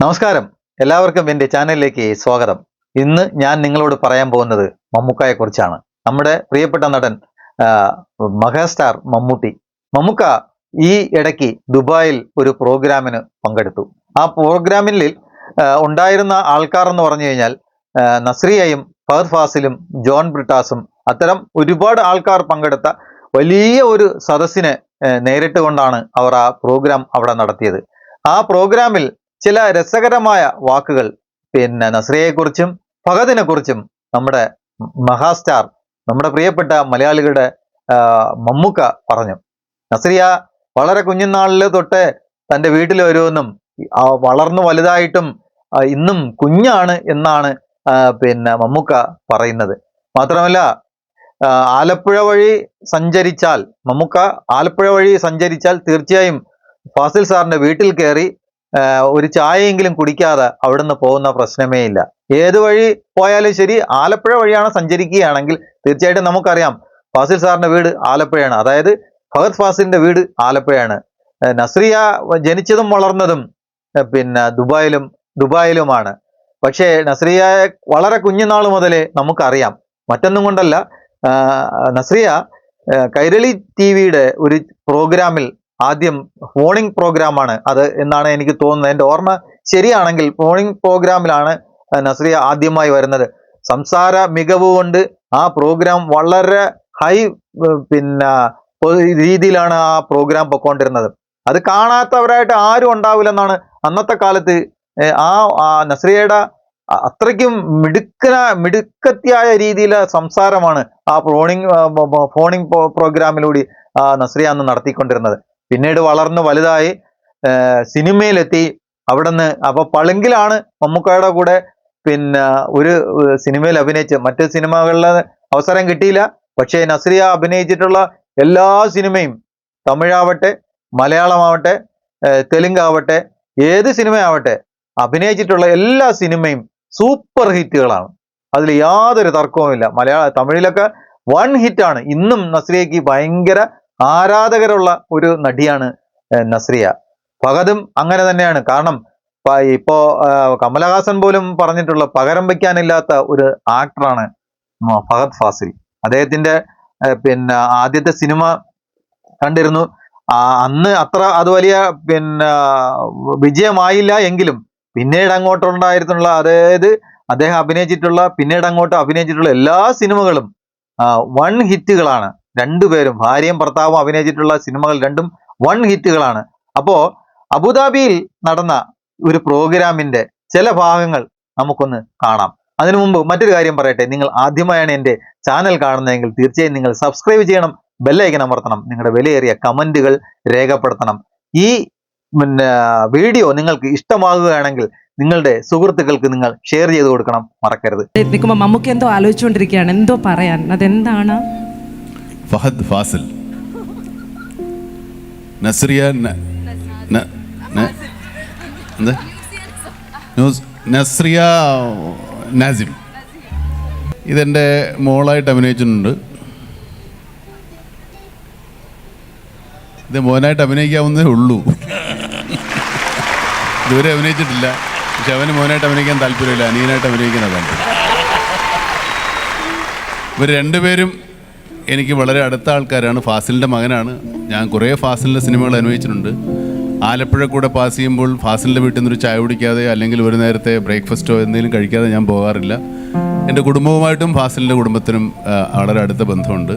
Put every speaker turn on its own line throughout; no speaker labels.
നമസ്കാരം. എല്ലാവർക്കും എന്റെ ചാനലിലേക്ക് സ്വാഗതം. ഇന്ന് ഞാൻ നിങ്ങളോട് പറയാൻ പോകുന്നത് മമ്മൂക്കയെ കുറിച്ചാണ്. നമ്മുടെ പ്രിയപ്പെട്ട നടൻ മഹാസ്റ്റാർ മമ്മൂട്ടി. മമ്മൂക്ക ഈ ഇടയ്ക്ക് ദുബായിൽ ഒരു പ്രോഗ്രാമിന് പങ്കെടുത്തു. ആ പ്രോഗ്രാമിൽ ഉണ്ടായിരുന്ന ആൾക്കാർ എന്ന് പറഞ്ഞു കഴിഞ്ഞാൽ നസ്രിയയും ഫഹദ് ഫാസിലും ജോൺ ബ്രിട്ടാസും അത്തരം ഒരുപാട് ആൾക്കാർ പങ്കെടുത്ത വലിയ ഒരു സദസ്സിനെ നേരിട്ട് കൊണ്ടാണ് അവർ ആ പ്രോഗ്രാം അവിടെ നടത്തിയത്. ആ പ്രോഗ്രാമിൽ ചില രസകരമായ വാക്കുകൾ. പിന്നെ നസ്രിയെക്കുറിച്ചും ഫഹദിനെ കുറിച്ചും നമ്മുടെ മഹാസ്റ്റാർ നമ്മുടെ പ്രിയപ്പെട്ട മലയാളികളുടെ മമ്മൂക്ക പറഞ്ഞു. നസ്രിയ വളരെ കുഞ്ഞുനാളിൽ തൊട്ട് തന്റെ വീട്ടിൽ വരുമെന്നും വളർന്നു വലുതായിട്ടും ഇന്നും കുഞ്ഞാണ് എന്നാണ് പിന്നെ മമ്മൂക്ക പറയുന്നത്. മാത്രമല്ല ആലപ്പുഴ വഴി സഞ്ചരിച്ചാൽ മമ്മൂക്ക ആലപ്പുഴ വഴി സഞ്ചരിച്ചാൽ തീർച്ചയായും ഫാസിൽ സാറിന്റെ വീട്ടിൽ കയറി ഒരു ചായയെങ്കിലും കുടിക്കാതെ അവിടുന്ന് പോകുന്ന പ്രശ്നമേ ഇല്ല. ഏത് വഴി പോയാലും ശരി ആലപ്പുഴ വഴിയാണ് സഞ്ചരിക്കുകയാണെങ്കിൽ തീർച്ചയായിട്ടും നമുക്കറിയാം ഫാസിൽ സാറിന്റെ വീട് ആലപ്പുഴയാണ്. അതായത് ഭഗത് ഫാസിലിന്റെ വീട് ആലപ്പുഴയാണ്. നസ്രിയ ജനിച്ചതും വളർന്നതും പിന്നെ ദുബായിലും ദുബായിലുമാണ്. പക്ഷേ നസ്രിയയെ വളരെ കുഞ്ഞുനാൾ മുതലേ നമുക്കറിയാം. മറ്റൊന്നും കൊണ്ടല്ല നസ്രിയ കൈരളി ടി വിയുടെ ഒരു പ്രോഗ്രാമിൽ ആദ്യം മോർണിംഗ് പ്രോഗ്രാമാണ് അത് എന്നാണ് എനിക്ക് തോന്നുന്നത്. എന്റെ ഓർമ്മ ശരിയാണെങ്കിൽ മോർണിംഗ് പ്രോഗ്രാമിലാണ് നസ്രിയ ആദ്യമായി വരുന്നത്. സംസാര മികവ് കൊണ്ട് ആ പ്രോഗ്രാം വളരെ ഹൈ പിന്നെ രീതിയിലാണ് ആ പ്രോഗ്രാം പൊക്കോണ്ടിരുന്നത്. അത് കാണാത്തവരായിട്ട് ആരും ഉണ്ടാവില്ലെന്നാണ് അന്നത്തെ കാലത്ത് ആ നസ്രിയയുടെ അത്രയ്ക്കും മിടുക്കന മിടുക്കത്തിയായ രീതിയിലെ സംസാരമാണ് ആ ഫോണിംഗ് ഫോണിംഗ് പ്രോഗ്രാമിലൂടെ നസ്രിയ അന്ന് നടത്തിക്കൊണ്ടിരുന്നത്. പിന്നീട് വളർന്ന് വലുതായി സിനിമയിലെത്തി. അവിടുന്ന് അപ്പൊ പളുങ്കിലാണ് മമ്മൂക്കയുടെ കൂടെ പിന്നെ ഒരു സിനിമയിൽ അഭിനയിച്ച് മറ്റ് സിനിമകളിൽ അവസരം കിട്ടിയില്ല. പക്ഷേ നസ്രിയ അഭിനയിച്ചിട്ടുള്ള എല്ലാ സിനിമയും തമിഴാവട്ടെ മലയാളമാവട്ടെ തെലുങ്കാവട്ടെ ഏത് സിനിമയാവട്ടെ അഭിനയിച്ചിട്ടുള്ള എല്ലാ സിനിമയും സൂപ്പർ ഹിറ്റുകളാണ്. അതിൽ യാതൊരു തർക്കവുമില്ല. മലയാള തമിഴിലൊക്കെ വൺ ഹിറ്റാണ്. ഇന്നും നസ്രിയയ്ക്ക് ഭയങ്കര ആരാധകരുള്ള ഒരു നടിയാണ് നസ്രിയ. ഫഹദും അങ്ങനെ തന്നെയാണ്. കാരണം ഇപ്പോ കമലഹാസൻ പോലും പറഞ്ഞിട്ടുള്ള പകരം വയ്ക്കാനില്ലാത്ത ഒരു ആക്ടറാണ് ഫഹദ് ഫാസിൽ. അദ്ദേഹത്തിന്റെ പിന്നെ ആദ്യത്തെ സിനിമ കണ്ടിരുന്നു. അന്ന് അത്ര അത് വലിയ പിന്നെ വിജയമായില്ല എങ്കിലും പിന്നീട് അങ്ങോട്ടുണ്ടായിരുന്നുള്ള അതായത് അദ്ദേഹം അഭിനയിച്ചിട്ടുള്ള പിന്നീട് അങ്ങോട്ട് അഭിനയിച്ചിട്ടുള്ള എല്ലാ സിനിമകളും വൺ ഹിറ്റുകളാണ്. രണ്ടുപേരും ഭാര്യയും ഭർത്താവും അഭിനയിച്ചിട്ടുള്ള സിനിമകൾ രണ്ടും വൺ ഹിറ്റുകളാണ്. അപ്പോ അബുദാബിയിൽ നടന്ന ഒരു പ്രോഗ്രാമിന്റെ ചില ഭാഗങ്ങൾ നമുക്കൊന്ന് കാണാം. അതിനു മുമ്പ് മറ്റൊരു കാര്യം പറയട്ടെ. നിങ്ങൾ ആദ്യമായാണ് എന്റെ ചാനൽ കാണുന്നതെങ്കിൽ തീർച്ചയായും നിങ്ങൾ സബ്സ്ക്രൈബ് ചെയ്യണം ബെല്ലൈക്കൻ അമർത്തണം നിങ്ങളുടെ വിലയേറിയ കമന്റുകൾ രേഖപ്പെടുത്തണം. ഈ പിന്നെ വീഡിയോ നിങ്ങൾക്ക് ഇഷ്ടമാകുകയാണെങ്കിൽ നിങ്ങളുടെ സുഹൃത്തുക്കൾക്ക് നിങ്ങൾ ഷെയർ ചെയ്ത് കൊടുക്കണം മറക്കരുത്.
നിൽക്കുമ്പോൾ മമ്മൂക്ക് എന്തോ ആലോചിച്ചുകൊണ്ടിരിക്കുകയാണ് എന്തോ പറയാൻ അതെന്താണ്?
ഫഹദ് ഫാസിൽ. നസ്രിയ നസ്രിയ നാസിം. ഇതെന്റെ മോളായിട്ട് അഭിനയിച്ചിട്ടുണ്ട്. ഇത് മോനായിട്ട് അഭിനയിക്കാവുന്നതേ ഉള്ളൂ. ഇതുവരെ അഭിനയിച്ചിട്ടില്ല. പക്ഷെ അവന് മോനായിട്ട് അഭിനയിക്കാൻ താല്പര്യമില്ല. അനിയനായിട്ട് അഭിനയിക്കുന്ന താല്പര്യം ഇവർ രണ്ടുപേരും എനിക്ക് വളരെ അടുത്ത ആൾക്കാരാണ്. ഫാസിലിന്റെ മകനാണ്. ഞാൻ കുറേ ഫാസിലിന്റെ സിനിമകൾ അനുഭവിച്ചിട്ടുണ്ട് ആലപ്പുഴ കൂടെ പാസ് ചെയ്യുമ്പോൾ ഫാസിലിന്റെ വീട്ടിൽ നിന്നൊരു ചായ കുടിക്കാതെ അല്ലെങ്കിൽ ഒരു നേരത്തെ ബ്രേക്ക്ഫാസ്റ്റോ എന്തെങ്കിലും കഴിക്കാതെ ഞാൻ പോകാറില്ല. എന്റെ കുടുംബവുമായിട്ടും ഫാസിലിന്റെ കുടുംബത്തിനും വളരെ അടുത്ത ബന്ധമുണ്ട്.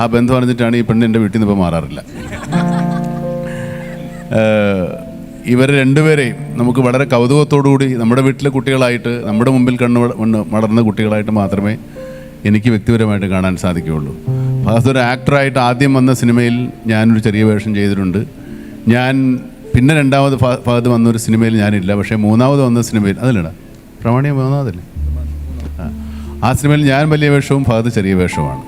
ആ ബന്ധം അറിഞ്ഞിട്ടാണ് ഈ പെണ്ണ് എന്റെ വീട്ടിൽ നിന്ന് ഇപ്പോൾ മാറാറില്ല. ഇവർ രണ്ടുപേരെയും നമുക്ക് വളരെ കൗതുകത്തോടുകൂടി നമ്മുടെ വീട്ടിലെ കുട്ടികളായിട്ട് നമ്മുടെ മുമ്പിൽ കണ്ണു വളർന്ന കുട്ടികളായിട്ട് മാത്രമേ എനിക്ക് വ്യക്തിപരമായിട്ട് കാണാൻ സാധിക്കുകയുള്ളൂ. ഭാഗത്ത് ഒരു ആക്ടറായിട്ട് ആദ്യം വന്ന സിനിമയിൽ ഞാനൊരു ചെറിയ വേഷം ചെയ്തിട്ടുണ്ട്. ഞാൻ പിന്നെ രണ്ടാമത് ഭാഗത്ത് വന്നൊരു സിനിമയിൽ ഞാനില്ല. പക്ഷേ മൂന്നാമത് വന്ന സിനിമയിൽ അതല്ലടാ പ്രമാണിയ മൂന്നാമതല്ലേ? ആ. സിനിമയിൽ ഞാൻ വലിയ വേഷവും ഭാഗത്ത് ചെറിയ വേഷവുമാണ്.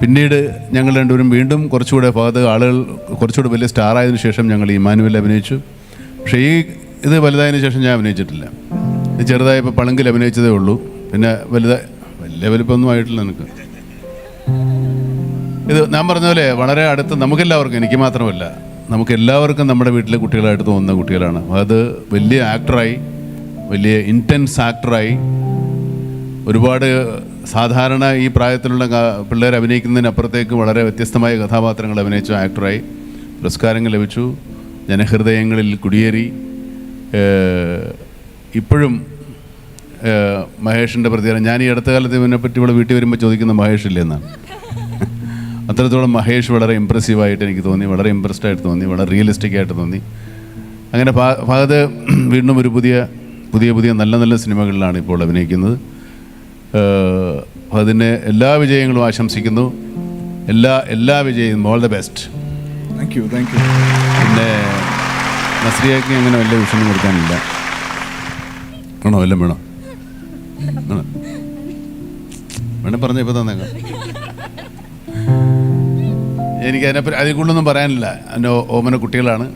പിന്നീട് ഞങ്ങൾ രണ്ടുപേരും വീണ്ടും കുറച്ചുകൂടെ ഭാഗത്ത് ആളുകൾ കുറച്ചുകൂടെ വലിയ സ്റ്റാർ ആയതിനു ശേഷം ഞങ്ങൾ ഇമാനുവൽ അഭിനയിച്ചു. പക്ഷേ ഈ ഇത് വലുതായതിനു ശേഷം ഞാൻ അഭിനയിച്ചിട്ടില്ല. ചെറുതായപ്പോൾ പളങ്കിൽ അഭിനയിച്ചതേ ഉള്ളൂ. പിന്നെ വലുതായി വലിയ വലിപ്പമൊന്നും ആയിട്ടില്ല നിനക്ക്. ഇത് ഞാൻ പറഞ്ഞ പോലെ വളരെ അടുത്ത് നമുക്കെല്ലാവർക്കും എനിക്ക് മാത്രമല്ല നമുക്ക് എല്ലാവർക്കും നമ്മുടെ വീട്ടിലെ കുട്ടികളായിട്ട് തോന്നുന്ന കുട്ടികളാണ്. അത് വലിയ ആക്ടറായി വലിയ ഇന്റൻസ് ആക്ടറായി ഒരുപാട് സാധാരണ ഈ പ്രായത്തിലുള്ള പിള്ളേർ അഭിനയിക്കുന്നതിനപ്പുറത്തേക്ക് വളരെ വ്യത്യസ്തമായ കഥാപാത്രങ്ങൾ അഭിനയിച്ച ആക്ടറായി പുരസ്കാരങ്ങൾ ലഭിച്ചു ജനഹൃദയങ്ങളിൽ കുടിയേറി ഇപ്പോഴും മഹേഷിന്റെ പ്രതികരണം. ഞാൻ ഈ അടുത്ത കാലത്ത് ഇവനെപ്പറ്റി ഇവിടെ വീട്ടിൽ വരുമ്പോൾ ചോദിക്കുന്ന മഹേഷ് ഇല്ലെന്നാണ് അത്രത്തോളം മഹേഷ് വളരെ ഇമ്പ്രസീവായിട്ട് എനിക്ക് തോന്നി വളരെ ഇമ്പ്രസ്ഡ് ആയിട്ട് തോന്നി വളരെ റിയലിസ്റ്റിക് ആയിട്ട് തോന്നി. അങ്ങനെ ഭാഗത്ത് വീണ്ടും ഒരു പുതിയ പുതിയ പുതിയ നല്ല നല്ല സിനിമകളിലാണ് ഇപ്പോൾ അഭിനയിക്കുന്നത്. അതിന് എല്ലാ വിജയങ്ങളും ആശംസിക്കുന്നു. എല്ലാ എല്ലാ വിജയവും. All the best
thank you thank you
പിന്നെ നസ്രിയക്ക് അങ്ങനെ വലിയ വിഷമം കൊടുക്കാനില്ല. വേണോ? വല്ലതും വേണോ? വേണോ? വേണേ പറഞ്ഞ ഇപ്പൊ തന്നെ എനിക്ക് അതിനെപ്പറ്റി അതിൽ കൂടുതലൊന്നും പറയാനില്ല. എന്റെ ഓമന കുട്ടികളാണ്.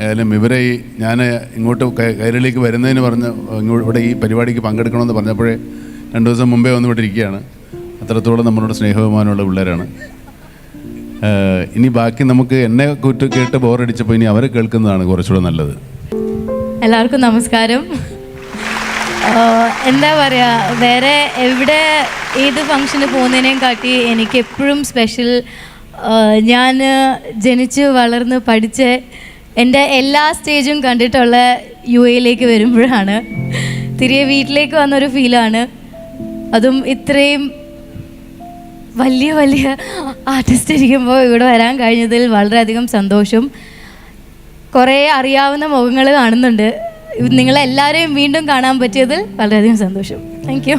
ഏതായാലും ഇവരെ ഈ ഞാൻ ഇങ്ങോട്ട് കയറിലേക്ക് വരുന്നതിന് പറഞ്ഞ് ഇങ്ങോട്ട് ഇവിടെ ഈ പരിപാടിക്ക് പങ്കെടുക്കണമെന്ന് പറഞ്ഞപ്പോഴേ രണ്ട് ദിവസം മുമ്പേ ഇരിക്കുകയാണ്. അത്രത്തോളം നമ്മളോട് സ്നേഹബഹുമാനമുള്ള പിള്ളേരാണ്. ഇനി ബാക്കി നമുക്ക് എന്നെ കുറ്റ കേട്ട് ബോറടിച്ചപ്പോൾ ഇനി അവരെ കേൾക്കുന്നതാണ് കുറച്ചുകൂടെ നല്ലത്.
എല്ലാവർക്കും നമസ്കാരം. എന്താ പറയുക വേറെ എവിടെ ഏത് ഫംഗ്ഷന് പോകുന്നതിനേയും കാട്ടി എനിക്ക് എപ്പോഴും സ്പെഷ്യൽ ഞാൻ ജനിച്ച് വളർന്ന് പഠിച്ച് എന്റെ എല്ലാ സ്റ്റേജും കണ്ടിട്ടുള്ള യു എയിലേക്ക് വരുമ്പോഴാണ്. തിരികെ വീട്ടിലേക്ക് വന്നൊരു ഫീലാണ് അതും ഇത്രയും വലിയ വലിയ ആർട്ടിസ്റ്റ് ഇരിക്കുമ്പോൾ ഇവിടെ വരാൻ കഴിഞ്ഞതിൽ വളരെയധികം സന്തോഷം. കുറേ അറിയാവുന്ന മുഖങ്ങൾ കാണുന്നുണ്ട്. നിങ്ങളെല്ലാവരെയും വീണ്ടും കാണാൻ പറ്റിയതിൽ വളരെയധികം സന്തോഷം. താങ്ക് യു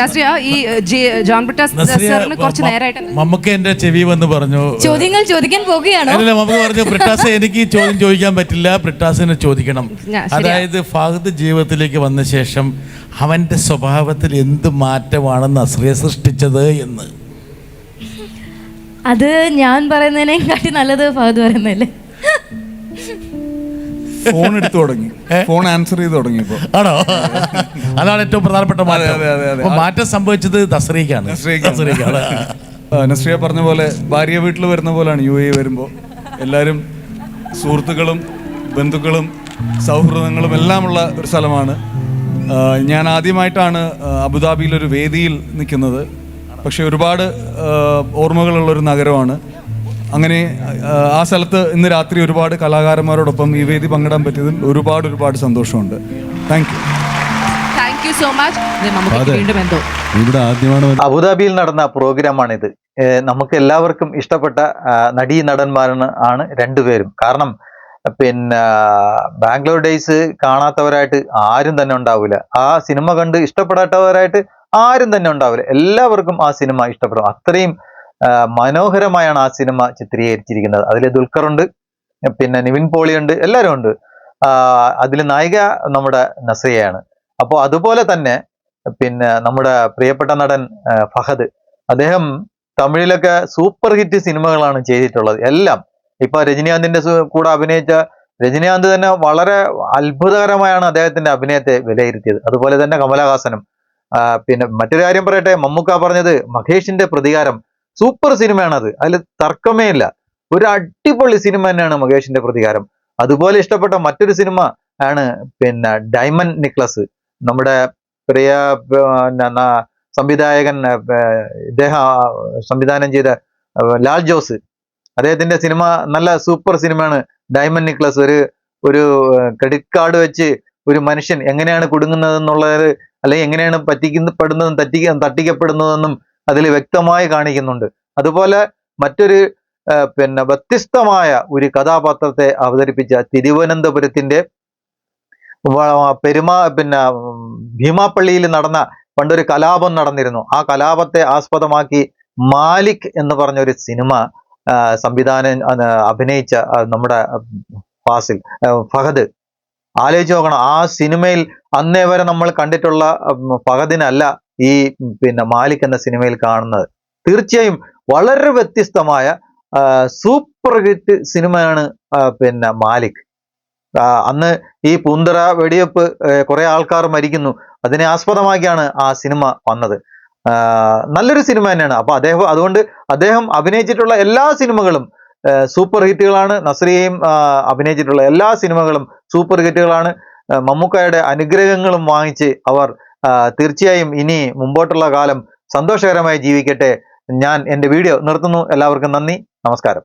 നസ്രിയ ഈ ഏഹ്, ജോൺ ബ്രിട്ടാസ്
നസ്രിയ
സാറിന് കുറച്ച് നേരമായിട്ട്
മമ്മൂക്ക എന്റെ ചെവി വന്ന് പറഞ്ഞു.
ചോദ്യങ്ങൾ ചോദിക്കാൻ പോകുകയാണ്
അല്ല മമ്മൂക്ക പറഞ്ഞു ബ്രിട്ടാസ് എനിക്ക് ചോദ്യം ചോദിക്കാൻ പറ്റില്ല ബ്രിട്ടാസിനെ ചോദിക്കണം. അതായത് ഫഹദ് ജീവിതത്തിലേക്ക് വന്ന ശേഷം അവന്റെ സ്വഭാവത്തിൽ എന്ത് മാറ്റമാണ് നസ്രിയ സൃഷ്ടിച്ചത് എന്ന്.
അത് ഞാൻ പറയുന്നതിനെക്കാട്ടി നല്ലത് ഫഹദ് പറയുന്നതല്ലേ?
ഫോൺ എടുത്തു തുടങ്ങി. ഫോൺ ആൻസർ ചെയ്ത് തുടങ്ങി ഇപ്പോൾ
ആണോ? അതാണ് ഏറ്റവും പ്രധാനപ്പെട്ട മാറ്റം.
അതെ, അതെ, അതെ.
അപ്പൊ മാറ്റം സംഭവിച്ചത്
ആ, നസ്രിയ പറഞ്ഞ പോലെ ഭാര്യ വീട്ടിൽ വരുന്ന പോലെയാണ് യു എ വരുമ്പോൾ എല്ലാവരും സുഹൃത്തുക്കളും ബന്ധുക്കളും സൗഹൃദങ്ങളും എല്ലാമുള്ള ഒരു സ്ഥലമാണ്. ആ, ഞാൻ ആദ്യമായിട്ടാണ് ആ, അബുദാബിയിൽ ഒരു വേദിയിൽ നിൽക്കുന്നത്. പക്ഷെ ഒരുപാട് ആ, ഓർമ്മകളുള്ള ഒരു നഗരമാണ്. അങ്ങനെ ആ, സ്ഥലത്ത് ഇന്ന് രാത്രി ഒരുപാട് കലാകാരന്മാരോടൊപ്പം ഈ വേദി പങ്കിടാൻ പറ്റിയതിൽ ഒരുപാട് ഒരുപാട് സന്തോഷമുണ്ട്. Thank you
thank you so much നമുക്ക്
അതെ.
വീണ്ടും എന്തോ.
ഇവിടെ ആദ്യമാണ്
അബുദാബിയിൽ നടന്ന പ്രോഗ്രാമാണിത്. നമുക്ക് എല്ലാവർക്കും ഇഷ്ടപ്പെട്ട നടീ നടന്മാരാണ് ആണ് രണ്ടുപേരും. കാരണം പിന്നെ ബാംഗ്ലൂർ ഡേയ്സ് കാണാത്തവരായിട്ട് ആരും തന്നെ ഉണ്ടാവില്ല. ആ സിനിമ കണ്ട് ഇഷ്ടപ്പെടാത്തവരായിട്ട് ആരും തന്നെ ഉണ്ടാവില്ല. എല്ലാവർക്കും ആ സിനിമ ഇഷ്ടപ്പെടും. അത്രയും മനോഹരമായാണ് ആ സിനിമ ചിത്രീകരിച്ചിരിക്കുന്നത്. അതിൽ ദുൽഖറുണ്ട് പിന്നെ നിവിൻ പോളിയുണ്ട് എല്ലാവരും ഉണ്ട്. അതിൽ നായിക നമ്മുടെ നസയാണ് അപ്പോൾ അതുപോലെ തന്നെ പിന്നെ നമ്മുടെ പ്രിയപ്പെട്ട നടൻ ഫഹദ്. അദ്ദേഹം തമിഴിലൊക്കെ സൂപ്പർ ഹിറ്റ് സിനിമകളാണ് ചെയ്തിട്ടുള്ളത്. എല്ലാം. ഇപ്പൊ രജനീകാന്തിന്റെ കൂടെ അഭിനയിച്ച രജനീകാന്ത് തന്നെ വളരെ അത്ഭുതകരമായാണ് അദ്ദേഹത്തിന്റെ അഭിനയത്തെ വിലയിരുത്തിയത്. അതുപോലെ തന്നെ കമലഹാസനും. പിന്നെ മറ്റൊരു കാര്യം പറയട്ടെ മമ്മൂക്ക പറഞ്ഞത് മഹേഷിന്റെ പ്രതികാരം. സൂപ്പർ സിനിമയാണ് അത് അതിൽ തർക്കമേ ഇല്ല. ഒരു അടിപൊളി സിനിമ തന്നെയാണ് മഹേഷിന്റെ പ്രതികാരം. അതുപോലെ ഇഷ്ടപ്പെട്ട മറ്റൊരു സിനിമ ആണ് പിന്നെ ഡയമണ്ട് നിക്ലസ്. നമ്മുടെ പ്രിയ സംവിധായകൻ ഇദ്ദേഹം സംവിധാനം ചെയ്ത ലാൽ ജോസ്. അദ്ദേഹത്തിന്റെ സിനിമ നല്ല സൂപ്പർ സിനിമയാണ് ഡയമണ്ട് നിക്ലസ്. ഒരു ഒരു ക്രെഡിറ്റ് കാർഡ് വെച്ച് ഒരു മനുഷ്യൻ എങ്ങനെയാണ് കുടുങ്ങുന്നതെന്നുള്ളത് അല്ലെങ്കിൽ എങ്ങനെയാണ് പറ്റിക്കപ്പെടുന്നതും തട്ടിക്ക തട്ടിക്കപ്പെടുന്നതെന്നും അതിൽ വ്യക്തമായി കാണിക്കുന്നുണ്ട്. അതുപോലെ മറ്റൊരു പിന്നെ വ്യത്യസ്തമായ ഒരു കഥാപാത്രത്തെ അവതരിപ്പിച്ച തിരുവനന്തപുരത്തിന്റെ പെരുമാ പിന്നെ ഭീമാപ്പള്ളിയിൽ നടന്ന പണ്ടൊരു കലാപം നടന്നിരുന്നു. ആ കലാപത്തെ ആസ്പദമാക്കി മാലിക് എന്ന് പറഞ്ഞ ഒരു സിനിമ സംവിധാനം അഭിനയിച്ച നമ്മുടെ ഫാസിൽ ഫഹദ്. ആലോചിച്ച് നോക്കണം. ആ സിനിമയിൽ അന്നേ വരെ നമ്മൾ കണ്ടിട്ടുള്ള ഫഹദിനല്ല ഈ പിന്നെ മാലിക് എന്ന സിനിമയിൽ കാണുന്നത്. തീർച്ചയായും വളരെ വ്യത്യസ്തമായ സൂപ്പർ ഹിറ്റ് സിനിമയാണ് പിന്നെ മാലിക്. അന്ന് ഈ പൂന്തറ വെടിവെപ്പ് കുറെ ആൾക്കാർ മരിക്കുന്നു. അതിനെ ആസ്പദമാക്കിയാണ് ആ സിനിമ വന്നത്. നല്ലൊരു സിനിമ തന്നെയാണ്. അപ്പൊ അദ്ദേഹം അതുകൊണ്ട് അദ്ദേഹം അഭിനയിച്ചിട്ടുള്ള എല്ലാ സിനിമകളും സൂപ്പർ ഹിറ്റുകളാണ് നസ്രിയയും അഭിനയിച്ചിട്ടുള്ള എല്ലാ സിനിമകളും സൂപ്പർ ഹിറ്റുകളാണ് മമ്മൂക്കയുടെ അനുഗ്രഹങ്ങളും വാങ്ങിച്ച് അവർ തീർച്ചയായും ഇനി മുമ്പോട്ടുള്ള കാലം സന്തോഷകരമായി ജീവിക്കട്ടെ. ഞാൻ എന്റെ വീഡിയോ നിർത്തുന്നു. എല്ലാവർക്കും നന്ദി. നമസ്കാരം.